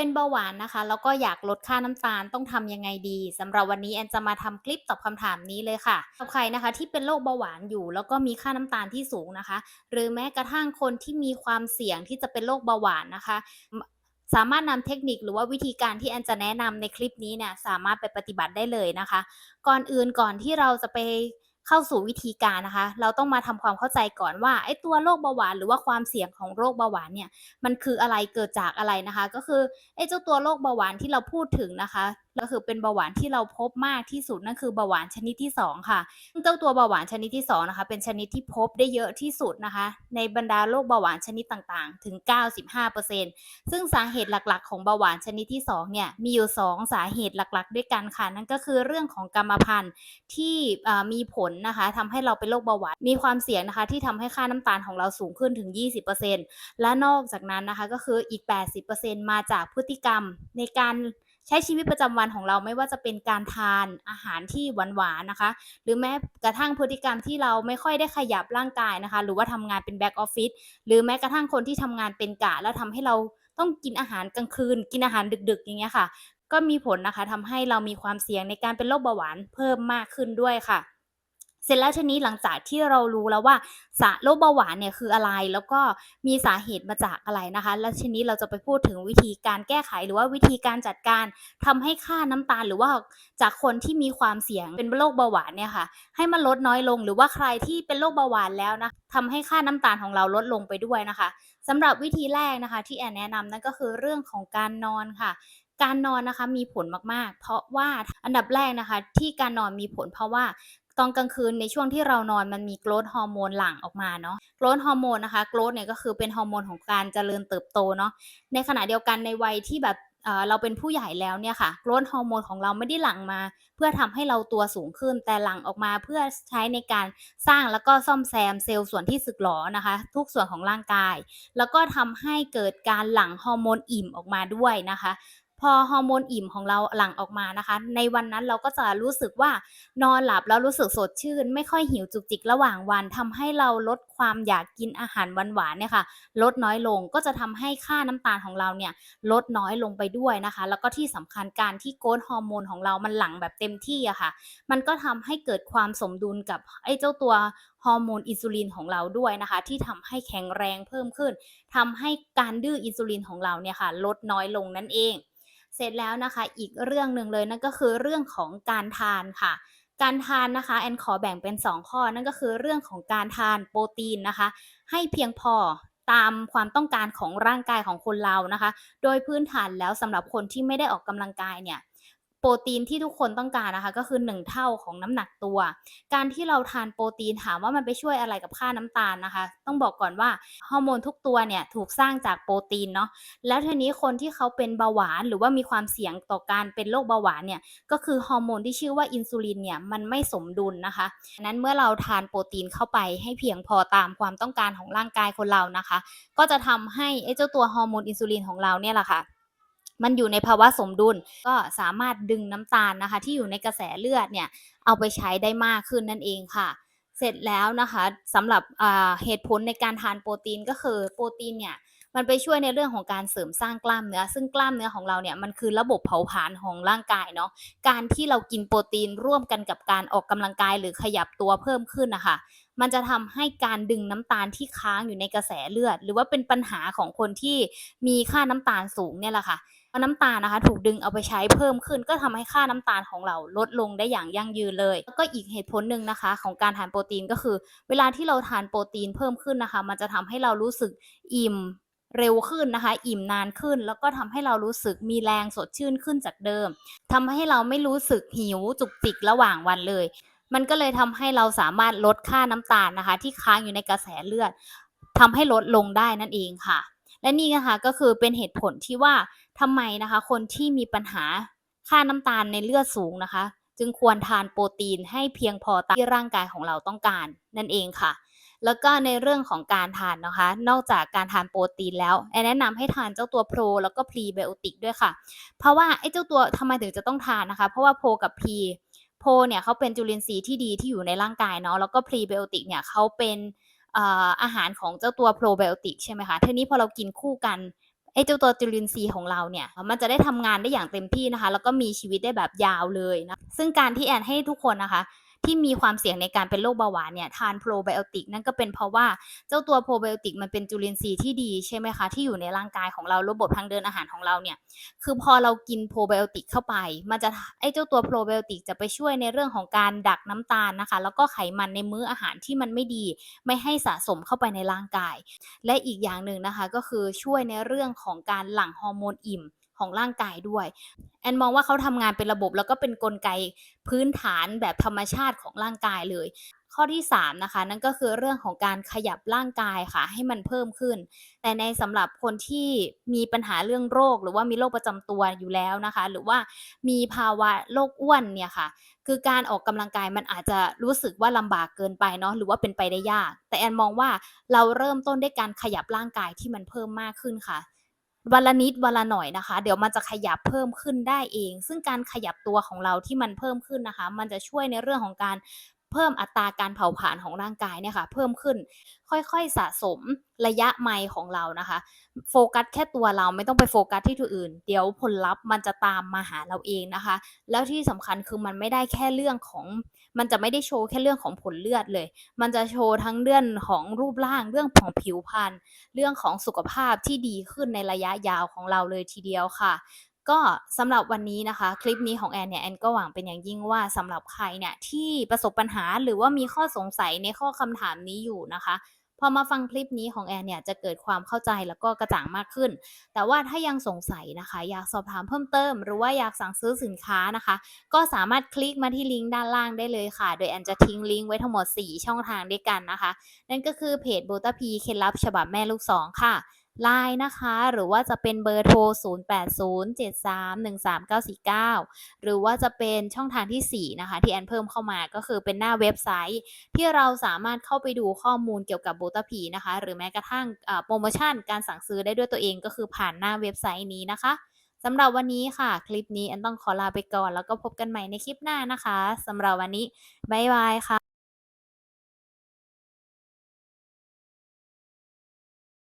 เป็นเบาหวานนะคะ แล้วก็อยากลดค่าน้ำตาลต้องทำยังไงดีสำหรับวันนี้แอนจะมาทำคลิปตอบคำถามนี้เลยค่ะสำหรับใครนะคะที่เป็นโรคเบาหวานอยู่ แล้วก็มีค่าน้ำตาลที่สูงนะคะ หรือแม้กระทั่งคนที่มีความเสี่ยงที่จะเป็นโรคเบาหวานนะคะสามารถนำเทคนิคหรือว่าวิธีการที่แอนจะแนะนำในคลิปนี้เนี่ยสามารถไปปฏิบัติได้เลยนะคะ ก่อนอื่นก่อนที่เราจะไป เข้าสู่วิธีการนะคะ เราต้องมาทำความเข้าใจก่อนว่าไอ้ตัวโรคเบาหวานหรือว่าความเสี่ยงของโรคเบาหวานเนี่ยมันคืออะไรเกิดจากอะไรนะคะ ก็คือไอ้เจ้าตัวโรคเบาหวานที่เราพูดถึงนะคะ ก็คือเป็นเบาหวานที่เราพบมากที่สุดนั่นคือเบาหวานชนิดที่ 2 ค่ะซึ่งเจ้าตัวเบาหวานชนิดที่2นะคะเป็นชนิดที่พบได้เยอะที่สุดนะคะ ในบรรดาโรคเบาหวานชนิดต่างๆ ถึง 95%ซึ่งสาเหตุหลักๆ ของเบาหวานชนิดที่2เนี่ยมีอยู่ 2 สาเหตุหลักๆ ด้วยกันค่ะ นั่นก็คือเรื่องของกรรมพันธุ์ที่มีผลนะคะทำให้เราเป็นโรคเบาหวานมีความเสี่ยงนะคะ ที่ทำให้ค่าน้ำตาลของเราสูงขึ้นถึง 20%และนอกจากนั้นนะคะก็คืออีก 80%มาจากพฤติกรรมในการ ใช้ชีวิตประจำวันของเราไม่ว่าจะเป็นการทานอาหารที่หวานๆนะคะ หรือแม้กระทั่งพฤติกรรมที่เราไม่ค่อยได้ขยับร่างกายนะคะ หรือว่าทำงานเป็นแบ็กออฟฟิศหรือแม้กระทั่งคนที่ทำงานเป็นกะแล้วทำให้เราต้องกินอาหารกลางคืน กินอาหารดึกๆ อย่างเงี้ยค่ะ ก็มีผลนะคะทำให้เรามีความเสี่ยงในการเป็นโรคเบาหวานเพิ่มมากขึ้นด้วยค่ะ ร็จแล้วทีนี้หลังจากที่เรารู้แล้วว่าสาโรคเบาหวานเนี่ยคืออะไร แล้วก็มีสาเหตุมาจากอะไรนะคะ แล้วทีนี้เราจะไปพูดถึงวิธีการแก้ไขหรือว่าวิธีการจัดการทำให้ค่าน้ำตาลหรือว่าจากคนที่มีความเสี่ยงเป็นโรคเบาหวานเนี่ยค่ะ ให้มันลดน้อยลงหรือว่าใครที่เป็นโรคเบาหวานแล้วนะทำให้ค่าน้ำตาลของเราลดลงไปด้วยนะคะสำหรับวิธีแรกนะคะ ที่แอนแนะนำนั่นก็คือเรื่องของการนอนค่ะการนอนนะคะมีผลมากๆ เพราะว่าอันดับแรกนะคะ ที่การนอนมีผลเพราะว่า ตอนกลางคืนในช่วงที่เรานอนมันมีโกรทฮอร์โมนหลั่งออกมาเนาะโกรทฮอร์โมนนะคะโกรทเนี่ยก็คือเป็นฮอร์โมนของการเจริญเติบโตเนาะในขณะเดียวกันในวัยที่แบบเราเป็นผู้ใหญ่แล้วเนี่ยค่ะโกรทฮอร์โมนของเราไม่ได้หลั่งมา เพื่อทำให้เราตัวสูงขึ้น แต่หลั่งออกมาเพื่อใช้ในการสร้างแล้วก็ซ่อมแซมเซลล์ส่วนที่สึกหรอนะคะ ทุกส่วนของร่างกาย แล้วก็ทำให้เกิดการหลั่งฮอร์โมนอิ่มออกมาด้วยนะคะ พอฮอร์โมนอิ่มของเราหลั่งออกมานะคะ ในวันนั้นเราก็จะรู้สึกว่านอนหลับแล้วรู้สึกสดชื่น ไม่ค่อยหิวจุกจิกระหว่างวันทำให้เราลดความอยากกินอาหารหวานๆเนี่ยค่ะลดน้อยลงก็จะทำให้ค่าน้ำตาลของเราเนี่ยลดน้อยลงไปด้วยนะคะ แล้วก็ที่สำคัญการที่โกรทฮอร์โมนของเรามันหลั่งแบบเต็มที่อะค่ะ มันก็ทำให้เกิดความสมดุลกับไอ้เจ้าตัวฮอร์โมนอินซูลินของเราด้วยนะคะ ที่ทำให้แข็งแรงเพิ่มขึ้นทำให้การดื้ออินซูลินของเราเนี่ยค่ะ ลดน้อยลงนั่นเอง เสร็จแล้วนะคะ อีกเรื่องหนึ่งเลยนั่นก็คือเรื่องของการทานค่ะ การทานนะคะแอนขอแบ่งเป็น 2 ข้อนั่นก็คือเรื่องของการทานโปรตีนนะคะ ให้เพียงพอตามความต้องการของร่างกายของคนเรานะคะ โดยพื้นฐานแล้วสำหรับคนที่ไม่ได้ออกกำลังกายเนี่ย โปรตีนที่ทุกคนต้องการนะคะก็คือ 1 เท่าของน้ำหนักตัว การที่เราทานโปรตีนถามว่ามันไปช่วยอะไรกับค่าน้ำตาลนะคะ ต้องบอกก่อนว่าฮอร์โมนทุกตัวเนี่ยถูกสร้างจากโปรตีนเนาะแล้วทีนี้คนที่เขาเป็นเบาหวานหรือว่ามีความเสี่ยงต่อการเป็นโรคเบาหวานเนี่ยก็คือฮอร์โมนที่ชื่อว่าอินซูลินเนี่ยมันไม่สมดุลนะคะนั้นเมื่อเราทานโปรตีนเข้าไปให้เพียงพอตามความต้องการของร่างกายคนเรานะคะ ก็จะทำให้ไอ้เจ้าตัวฮอร์โมนอินซูลินของเราเนี่ยแหละค่ะ มันอยู่ในภาวะสมดุล ก็สามารถดึงน้ำตาลนะคะ ที่อยู่ในกระแสเลือดเนี่ยเอาไปใช้ได้มากขึ้นนั่นเองค่ะ เสร็จแล้วนะคะสำหรับเหตุผลในการทานโปรตีนก็คือโปรตีนเนี่ยมันไปช่วยในเรื่องของการเสริมสร้างกล้ามเนื้อ ซึ่งกล้ามเนื้อของเราเนี่ยมันคือระบบเผาผลาญของร่างกายเนาะการที่เรากินโปรตีนร่วมกันกับการออกกำลังกายหรือขยับตัวเพิ่มขึ้นนะคะมันจะทำให้การดึงน้ำตาลที่ค้างอยู่ในกระแสเลือด หรือว่าเป็นปัญหาของคนที่มีค่าน้ำตาลสูงเนี่ยแหละค่ะ น้ำตาลนะคะ ถูกดึงเอาไปใช้เพิ่มขึ้น ก็ทำให้ค่าน้ำตาลของเราลดลงได้อย่างยั่งยืนเลย แล้วก็อีกเหตุผลหนึ่งนะคะ ของการทานโปรตีนก็คือ เวลาที่เราทานโปรตีนเพิ่มขึ้นนะคะ มันจะทำให้เรารู้สึกอิ่มเร็วขึ้นนะคะ อิ่มนานขึ้น แล้วก็ทำให้เรารู้สึกมีแรงสดชื่นขึ้นจากเดิมทำให้เราไม่รู้สึกหิวจุกจิกระหว่างวันเลย มันก็เลยทำให้เราสามารถลดค่าน้ำตาลนะคะ ที่ค้างอยู่ในกระแสเลือดทำให้ลดลงได้นั่นเองค่ะ และนี่นะคะก็คือเป็นเหตุผลที่ว่าทำไมนะคะ คนที่มีปัญหาค่าน้ำตาลในเลือดสูงนะคะ จึงควรทานโปรตีนให้เพียงพอตามที่ร่างกายของเราต้องการนั่นเองค่ะ แล้วก็ในเรื่องของการทานนะคะ นอกจากการทานโปรตีนแล้วแนะนำให้ทานเจ้าตัวโปรแล้วก็พรีไบโอติกด้วยค่ะ เพราะว่าไอ้เจ้าตัวทำไมถึงจะต้องทานนะคะ เพราะว่าโปรกับพรีโปรเนี่ยเขาเป็นจุลินทรีย์ที่ดีที่อยู่ในร่างกายเนาะแล้วก็พรีไบโอติกเนี่ยเขาเป็น อาหารของเจ้าตัวโปรไบโอติกใช่ไหมคะทีนี้พอเรากินคู่กันไอ้เจ้าตัวจุลินทรีย์ของเราเนี่ย มันจะได้ทำงานได้อย่างเต็มที่นะคะ แล้วก็มีชีวิตได้แบบยาวเลยนะ ซึ่งการที่แอนให้ทุกคนนะคะ ที่มีความเสี่ยงในการเป็นโรคเบาหวานเนี่ยทาน Probiotic นั่นก็เป็นเพราะว่าเจ้าตัว Probiotic มันเป็นจุลินทรีย์ที่ดีใช่ไหมคะที่อยู่ในร่างกายของเราระบบทางเดินอาหารของเราเนี่ยคือพอเรากิน Probiotic เข้าไป มันจะไอ้เจ้าตัว Probiotic จะไปช่วยในเรื่องของการดักน้ำตาลนะคะ แล้วก็ไขมันในมื้ออาหารที่มันไม่ดี ไม่ให้สะสมเข้าไปในร่างกาย และอีกอย่างหนึ่งนะคะก็คือช่วยในเรื่องของการหลั่งฮอร์โมนอิ่ม ของร่างกายด้วย แอนมองว่าเขาทำงานเป็นระบบแล้วก็เป็นกลไกพื้นฐานแบบธรรมชาติของร่างกายเลย ข้อที่ 3 นะคะ นั่นก็คือเรื่องของการขยับร่างกายค่ะ ให้มันเพิ่มขึ้น แต่ในสำหรับคนที่มีปัญหาเรื่องโรค หรือว่ามีโรคประจำตัวอยู่แล้วนะคะ หรือว่ามีภาวะโรคอ้วนเนี่ยค่ะ คือการออกกำลังกายมันอาจจะรู้สึกว่าลำบากเกินไปเนาะหรือว่าเป็นไปได้ยาก แต่แอนมองว่าเราเริ่มต้นด้วยการขยับร่างกายที่มันเพิ่มมากขึ้นค่ะ วันละนิดวันละหน่อยนะคะ เดี๋ยวมันจะขยับเพิ่มขึ้นได้เอง ซึ่งการขยับตัวของเราที่มันเพิ่มขึ้นนะคะ มันจะช่วยในเรื่องของการ เพิ่มอัตราการเผาผลาญของร่างกายเนี่ยค่ะเพิ่มขึ้นค่อยๆสะสมระยะไมล์ของเรานะคะ โฟกัสแค่ตัวเราไม่ต้องไปโฟกัสที่ที่อื่น เดี๋ยวผลลัพธ์มันจะตามมาหาเราเองนะคะ แล้วที่สำคัญคือมันไม่ได้แค่เรื่องของ มันจะไม่ได้โชว์แค่เรื่องของผลเลือดเลย มันจะโชว์ทั้งเรื่องของรูปร่างเรื่องของผิวพรรณเรื่องของสุขภาพที่ดีขึ้นในระยะยาวของเราเลยทีเดียวค่ะ ก็สำหรับวันนี้นะคะ คลิปนี้ของแอนเนี่ยแอนก็หวังเป็นอย่างยิ่งว่าสำหรับใครเนี่ยที่ประสบปัญหาหรือว่ามีข้อสงสัยในข้อคำถามนี้อยู่นะคะพอมาฟังคลิปนี้ของแอนเนี่ยจะเกิดความเข้าใจแล้วก็กระจ่างมากขึ้น แต่ว่าถ้ายังสงสัยนะคะ อยากสอบถามเพิ่มเติม หรือว่าอยากสั่งซื้อสินค้านะคะ ก็สามารถคลิกมาที่ลิงก์ด้านล่างได้เลยค่ะ โดยแอนจะทิ้งลิงก์ไว้ทั้งหมด 4 ช่องทางด้วยกันนะคะ นั่นก็คือเพจ Botapedia เคล็ดลับฉบับแม่ลูก2ค่ะ LINE นะคะ หรือว่าจะเป็นเบอร์โทร 0807313949 หรือว่าจะเป็นช่องทางที่ 4 นะคะ ที่แอนเพิ่มเข้ามาก็คือเป็นหน้าเว็บไซต์ ที่เราสามารถเข้าไปดูข้อมูลเกี่ยวกับ Botapedia นะคะ หรือแม้กระทั่งโพรโมชั่นการสั่งซื้อได้ด้วยตัวเองก็คือผ่านหน้าเว็บไซต์นี้นะคะสำหรับวันนี้ค่ะ คลิปนี้แอนต้องขอลาไปก่อน แล้วก็พบกันใหม่ในคลิปหน้านะคะสำหรับวันนี้ บ๊ายบายค่ะ